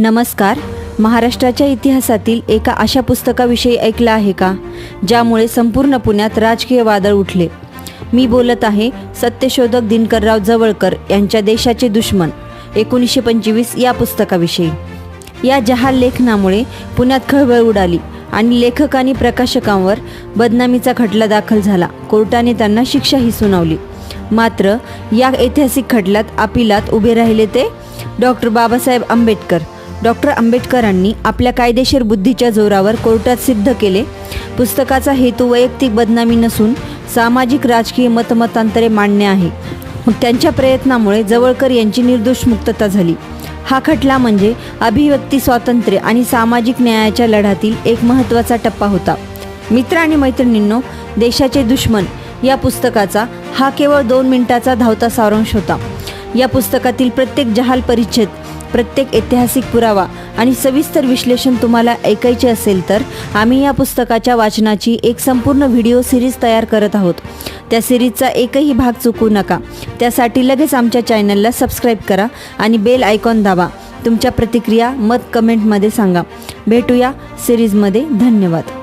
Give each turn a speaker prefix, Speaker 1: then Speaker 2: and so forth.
Speaker 1: नमस्कार. महाराष्ट्राच्या इतिहासातील एका अशा पुस्तकाविषयी ऐकलं आहे का? ज्यामुळे संपूर्ण पुण्यात राजकीय वादळ उठले. मी बोलत आहे सत्यशोधक दिनकरराव जवळकर यांच्या देशाचे दुश्मन एकोणीसशे पंचवीस या पुस्तकाविषयी. या जहाल लेखनामुळे पुण्यात खळबळ उडाली आणि लेखक आणि प्रकाशकांवर बदनामीचा खटला दाखल झाला. कोर्टाने त्यांना शिक्षाही सुनावली. मात्र या ऐतिहासिक खटल्यात अपिलात उभे राहिले ते डॉक्टर बाबासाहेब आंबेडकर. डॉक्टर आंबेडकरांनी आपल्या कायदेशीर बुद्धीच्या जोरावर कोर्टात सिद्ध केले. पुस्तकाचा हेतू वैयक्तिक बदनामी नसून सामाजिक राजकीय मतमतांतरे मांडणे आहे. मग त्यांच्या प्रयत्नामुळे जवळकर यांची निर्दोष मुक्तता झाली. हा खटला म्हणजे अभिव्यक्ती स्वातंत्र्य आणि सामाजिक न्यायाच्या लढ्यातील एक महत्त्वाचा टप्पा होता. मित्र आणि मैत्रिणींनो देशाचे दुश्मन या पुस्तकाचा हा केवळ दोन मिनिटाचा धावता सारांश होता. या पुस्तकातील प्रत्येक जहाल परिच्छेद प्रत्येक ऐतिहासिक पुरावा आणि सविस्तर विश्लेषण तुम्हाला ऐकायचे असेल तर आम्ही या पुस्तकाच्या वाचनाची एक संपूर्ण व्हिडिओ सिरीज तयार करत आहोत. त्या सिरीजचा एकही भाग चुकू नका. त्यासाठी लगेच आमच्या चॅनलला सबस्क्राईब करा आणि बेल आयकॉन दाबा. तुमच्या प्रतिक्रिया मत कमेंटमध्ये सांगा. भेटूया सिरीजमध्ये. धन्यवाद.